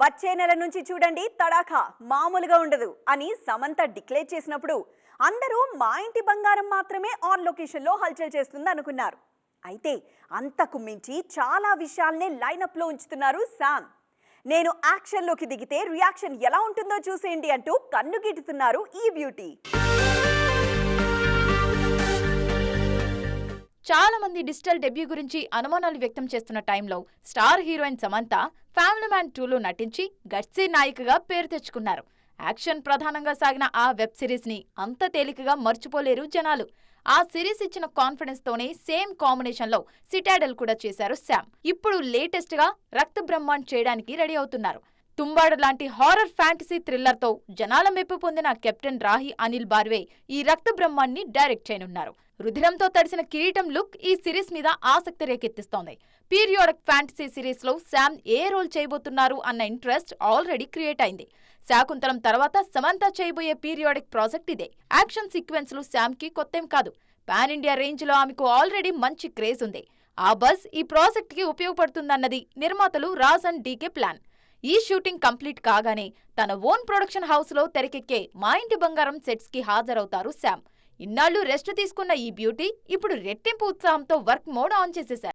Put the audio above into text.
వచ్చే నెల నుంచి చూడండి తడాఖా మామూలుగా ఉండదు అని సమంత డిక్లేర్ చేసినప్పుడు అందరూ మా ఇంటి బంగారం మాత్రమే ఆన్ లొకేషన్లో హల్చల్ చేస్తుంది అనుకున్నారు. అయితే అంతకు మించి చాలా విషయాల్ని లైనప్లో ఉంచుతున్నారు శామ్. నేను యాక్షన్లోకి దిగితే రియాక్షన్ ఎలా ఉంటుందో చూసేయండి అంటూ కన్ను గిట్టుతున్నారు ఈ బ్యూటీ. చాలా మంది డిజిటల్ డెబ్యూ గురించి అనుమానాలు వ్యక్తం చేస్తున్న టైంలో star heroine Samantha family man టూలో నటించి గట్సీ నాయికగా పేరు తెచ్చుకున్నారు. యాక్షన్ ప్రధానంగా సాగిన ఆ వెబ్ సిరీస్ని అంత తేలికగా మర్చిపోలేరు జనాలు. ఆ సిరీస్ ఇచ్చిన కాన్ఫిడెన్స్ తోనే సేమ్ కాంబినేషన్లో సిటాడెల్ కూడా చేశారు శామ్. ఇప్పుడు లేటెస్ట్గా రక్త బ్రహ్మాండ్ చేయడానికి రెడీ అవుతున్నారు. తుంబాడు లాంటి హారర్ ఫ్యాంటసీ థ్రిల్లర్తో జనాల మెప్పు పొందిన కెప్టెన్ రాహి అనిల్ బార్వే ఈ రక్త బ్రహ్మాన్ని డైరెక్ట్ చేయనున్నారు. రుధిరంతో తడిసిన కిరీటం లుక్ ఈ సిరీస్ మీద ఆసక్తి రేకెత్తిస్తోంది. పీరియాడిక్ ఫ్యాంటసీ సిరీస్లో శామ్ ఏ రోల్ చేయబోతున్నారు అన్న ఇంట్రెస్ట్ ఆల్రెడీ క్రియేట్ అయింది. శాకుంతలం తర్వాత సమంత చేయబోయే పీరియాడిక్ ప్రాజెక్ట్ ఇదే. యాక్షన్ సీక్వెన్స్లు శామ్కి కొత్తేం కాదు. పాన్ ఇండియా రేంజ్లో ఆమెకు ఆల్రెడీ మంచి క్రేజ్ ఉంది. ఆ బస్ ఈ ప్రాజెక్ట్కి ఉపయోగపడుతుందన్నది నిర్మాతలు రాజ్ అండ్ డీకే ప్లాన్ ఈ షూటింగ్ కంప్లీట్ కాగానే తన ఓన్ ప్రొడక్షన్ హౌస్లో తెరకెక్కే మా ఇంటి బంగారం సెట్స్కి హాజరవుతారు శామ్. ఇన్నాళ్ళు రెస్ట్ తీసుకున్న ఈ బ్యూటీ ఇప్పుడు రెట్టింపు ఉత్సాహంతో వర్క్ మోడ్ ఆన్ చేసేశారు.